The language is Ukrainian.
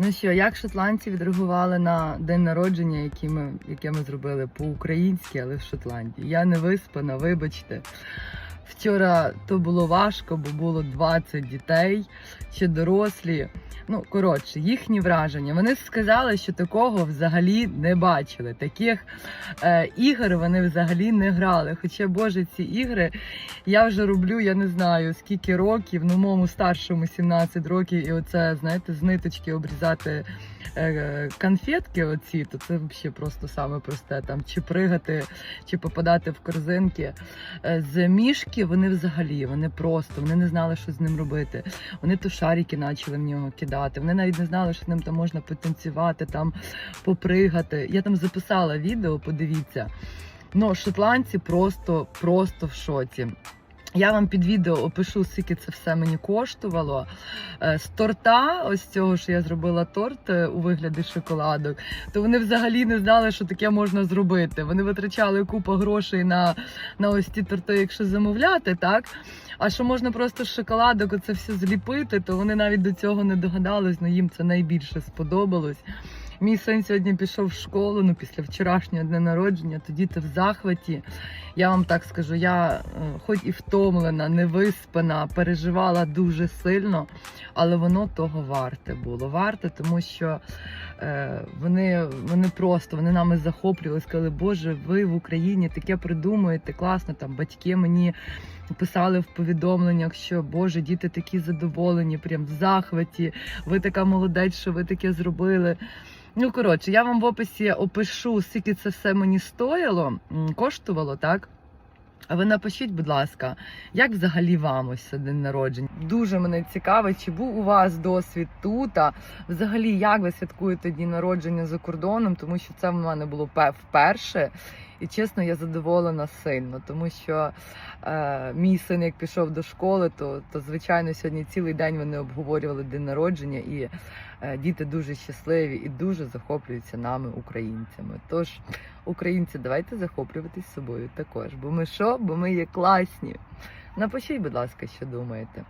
Ну що, як шотландці відреагували на день народження, який ми, яке ми зробили по-українськи, але в Шотландії? Я не виспана, вибачте. Вчора то було важко, бо було 20 дітей, ще дорослі. Ну, коротше, їхні враження. Вони сказали, що такого взагалі не бачили. Таких е, ігор вони взагалі не грали. Хоча, Боже, ці ігри я вже роблю, я не знаю скільки років, ну моєму старшому 17 років, і оце, знаєте, з ниточки обрізати е, конфетки оці, то це взагалі просто саме просте. Там чи пригати, чи попадати в корзинки. Е, з мішки вони взагалі, вони просто вони не знали, що з ним робити. Вони то шарики почали в нього кидати. Вони навіть не знали, що з ним там можна потанцювати, там попригати. Я там записала відео, подивіться. Ну, шотландці просто, просто в шоці. Я вам під відео опишу, скільки це все мені коштувало. Е, З торта, ось цього, що я зробила торт е, у вигляді шоколадок, то вони взагалі не знали, що таке можна зробити. Вони витрачали купу грошей на, на ось ці торти, якщо замовляти, так? А що можна просто з шоколадок оце все зліпити, то вони навіть до цього не догадались, але їм це найбільше сподобалось. Мій син сьогодні пішов в школу, ну після вчорашнього дня народження, тоді ти в захваті. Я вам так скажу, я е, хоч і втомлена, не виспана, переживала дуже сильно, але воно того варте було. Варте, тому що е, вони, вони просто вони нами захоплювали, сказали, Боже, ви в Україні таке придумуєте, класно. Там батьки мені писали в повідомленнях, що Боже, діти такі задоволені, прям в захваті. Ви така молодець, що ви таке зробили. Ну, коротше, я вам в описі опишу, скільки це все мені стоїло, коштувало, так? А ви напишіть, будь ласка, як взагалі вам ось день народження? Дуже мене цікавить, чи був у вас досвід тут, а взагалі як ви святкуєте дні народження за кордоном, тому що це в мене було вперше. І чесно, я задоволена сильно, тому що е, мій син, як пішов до школи, то, то звичайно сьогодні цілий день вони обговорювали день народження, і е, діти дуже щасливі і дуже захоплюються нами, українцями. Тож, українці, давайте захоплюватись собою також. Бо ми що? Бо ми є класні. Напишіть, будь ласка, що думаєте.